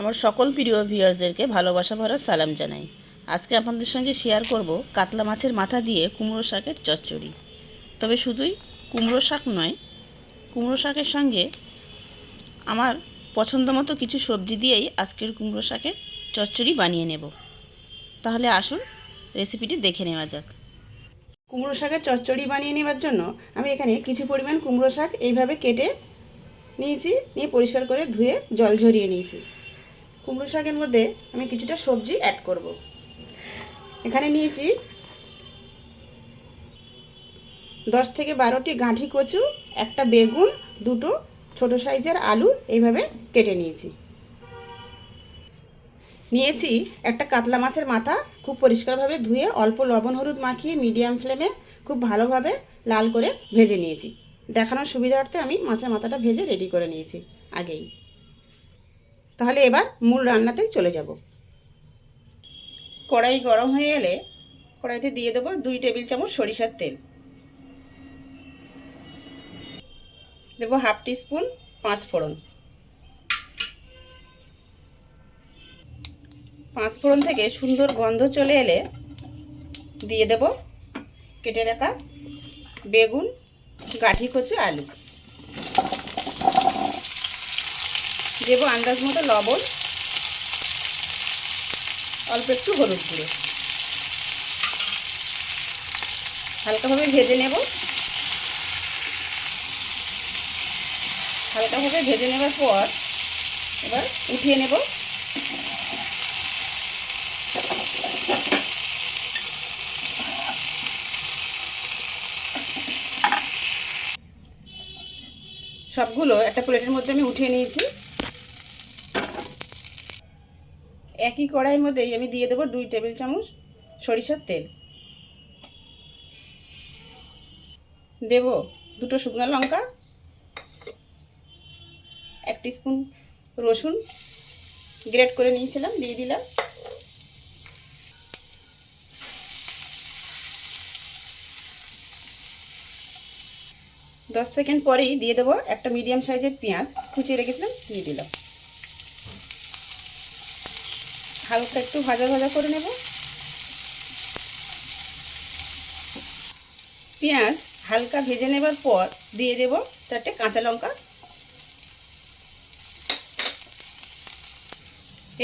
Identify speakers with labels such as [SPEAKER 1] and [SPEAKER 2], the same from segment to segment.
[SPEAKER 1] আমার সকল প্রিয় ভিউয়ার্সদেরকে ভালোবাসা ভরা সালাম জানাই। আজকে আপনাদের সঙ্গে শেয়ার করব কাতলা মাছের মাথা দিয়ে কুমড়ো শাকের চচ্চড়ি। তবে শুধুই কুমড়ো শাক নয়, কুমড়ো শাকের সঙ্গে আমার পছন্দ মতো কিছু সবজি দিয়েই আজকের কুমড়ো শাকের চচ্চড়ি বানিয়ে নেব। তাহলে আসুন রেসিপিটি দেখে নেওয়া যাক।
[SPEAKER 2] কুমড়ো শাকের চচ্চড়ি বানিয়ে নেবার জন্য আমি এখানে কিছু পরিমাণ কুমড়ো শাক এইভাবে কেটে নিয়েছি, নিয়ে পরিষ্কার করে ধুয়ে জল ঝরিয়ে নিয়েছি। কুমড়ো শাকের মধ্যে আমি কিছুটা সবজি অ্যাড করব। এখানে নিয়েছি দশ থেকে বারোটি গাঁঠি কচু, একটা বেগুন, দুটো ছোট সাইজের আলু, এইভাবে কেটে নিয়েছি। নিয়েছি একটা কাতলা মাছের মাথা, খুব পরিষ্কারভাবে ধুয়ে অল্প লবণ হলুদ মাখিয়ে মিডিয়াম ফ্লেমে খুব ভালোভাবে লাল করে ভেজে নিয়েছি। দেখানোর সুবিধার্থে আমি মাছের মাথাটা ভেজে রেডি করে নিয়েছি আগেই। তাহলে এবার মূল রান্নাতে চলে যাব। কড়াই গরম হয়ে এলে কড়াইতে দিয়ে দেবো দুই টেবিল চামচ সরিষার তেল। দেবো হাফ টিস্পুন পাঁচ ফোড়ন। পাঁচ ফোড়ন থেকে সুন্দর গন্ধ চলে এলে দিয়ে দেব কেটে রাখা বেগুন, গাঠি কচু, আলু। দেব আন্দাজ মতো লবণ, অল্প একটু হলুদ গুঁড়ো। হালকাভাবে ভেজে নেব। হালকাভাবে ভেজে নেবার পর এবার উঠিয়ে নেব। সবগুলো একটা প্লেটের মধ্যে আমি উঠিয়ে নিয়েছি। একই কড়াইয়ের মধ্যেই আমি দিয়ে দেবো দুই টেবিল চামচ সরিষার তেল। দেব দুটো শুকনো লঙ্কা, এক স্পুন রসুন, গ্রেট করে নিয়েছিলাম, দিয়ে দিলাম। দশ সেকেন্ড পরেই দিয়ে দেবো একটা মিডিয়াম সাইজের পেঁয়াজ, কুচিয়ে রেখেছিলাম, দিয়ে দিলাম। হালকা একটু ভাজা ভাজা করে নেব। পেঁয়াজ হালকা ভেজে নেবার পর দিয়ে দেব চারটে কাঁচা লঙ্কা।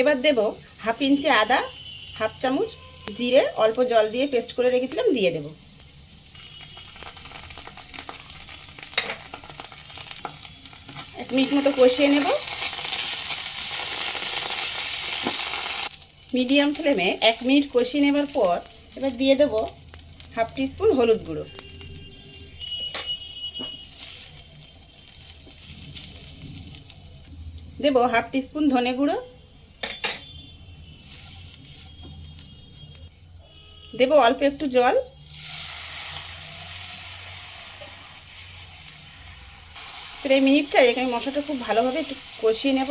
[SPEAKER 2] এবার দেব হাফ ইঞ্চি আদা, হাফ চামচ জিরে, অল্প জল দিয়ে পেস্ট করে রেখেছিলাম, দিয়ে দেবো। এক মিনিট মতো কষিয়ে নেব। মিডিয়াম ফ্লেমে এক মিনিট কষিয়ে নেবার পর এবার দিয়ে দেব হাফ টিস্পুন হলুদ গুঁড়ো। দেব হাফ টিস্পুন ধনে গুঁড়ো। দেব অল্প একটু জল। প্রায় মিনিট চারেক আমি মশলাটা খুব ভালোভাবে একটু কষিয়ে নেব।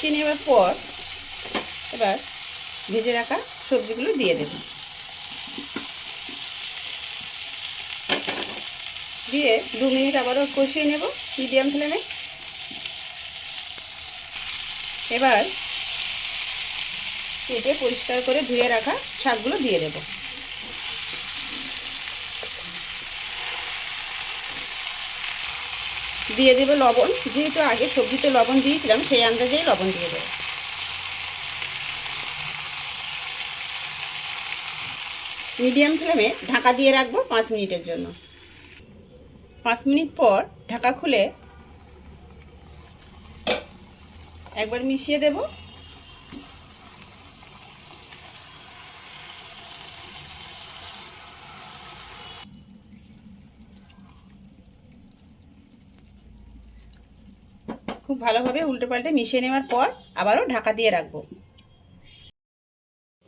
[SPEAKER 2] কষিয়ে নেওয়ার পর এবার ভেজে রাখা সবজিগুলো দিয়ে দেব। দিয়ে দু মিনিট আবারও কষিয়ে নেব মিডিয়াম ফ্লেমে। এবার কেটে পরিষ্কার করে ধুয়ে রাখা শাকগুলো দিয়ে দেবো। দিয়ে দেবো লবণ। যেহেতু আগে সবজিতে লবণ দিয়েছিলাম, সেই আন্দাজেই লবণ দিয়ে দেবো। মিডিয়াম ফ্লেমে ঢাকা দিয়ে রাখব পাঁচ মিনিটের জন্য। পাঁচ মিনিট পর ঢাকা খুলে একবার মিশিয়ে দেব। ভালোভাবে উল্টে পাল্টে মিশিয়ে নেওয়ার পর আবারও ঢাকা দিয়ে রাখব।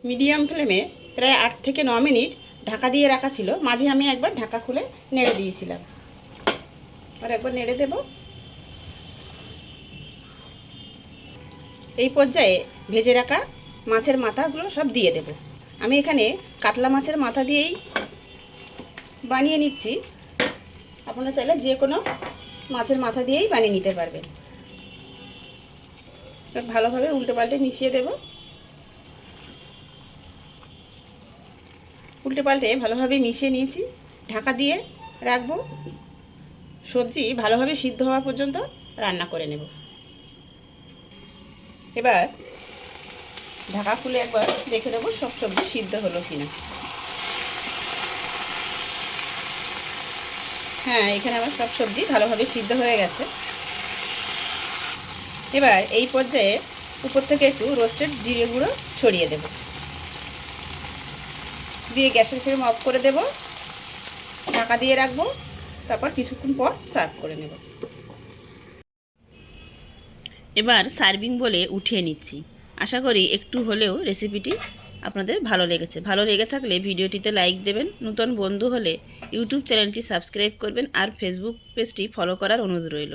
[SPEAKER 2] মিডিয়াম ফ্লেমে প্রায় আট থেকে ন মিনিট ঢাকা দিয়ে রাখা ছিল। মাঝে আমি একবার ঢাকা খুলে নেড়ে দিয়েছিলাম। আর একবার নেড়ে দেব। এই পর্যায়ে ভেজে রাখা মাছের মাথাগুলো সব দিয়ে দেব। আমি এখানে কাতলা মাছের মাথা দিয়েই বানিয়ে নিচ্ছি। আপনারা চাইলে যে কোনো মাছের মাথা দিয়েই বানিয়ে নিতে পারবেন। ভালোভাবে উল্টে পাল্টে মিশিয়ে দেব। উল্টে পাল্টে ভালোভাবে মিশিয়ে নিয়েছি। ঢাকা দিয়ে রাখব। সবজি ভালোভাবে সিদ্ধ হওয়া পর্যন্ত রান্না করে নেব। এবার ঢাকা খুলে একবার দেখে নেব সব সবজি সিদ্ধ হলো কিনা। হ্যাঁ এখানে আমার সব সবজি ভালোভাবে সিদ্ধ হয়ে গেছে। এবার এই পর্যায়ে উপর থেকে একটু রোস্টেড জিরে গুঁড়ো ছড়িয়ে দেব। দিয়ে গ্যাসের ফ্লেম অফ করে দেব। ঢাকা দিয়ে রাখব। তারপর কিছুক্ষণ পর সার্ভ করে নেব।
[SPEAKER 1] এবার সার্ভিং বলে উঠিয়ে নিচ্ছি। আশা করি একটু হলেও রেসিপিটি আপনাদের ভালো লেগেছে। ভালো লেগে থাকলে ভিডিওটিতে লাইক দেবেন। নতুন বন্ধু হলে ইউটিউব চ্যানেলটি সাবস্ক্রাইব করবেন আর ফেসবুক পেজটি ফলো করার অনুরোধ রইল।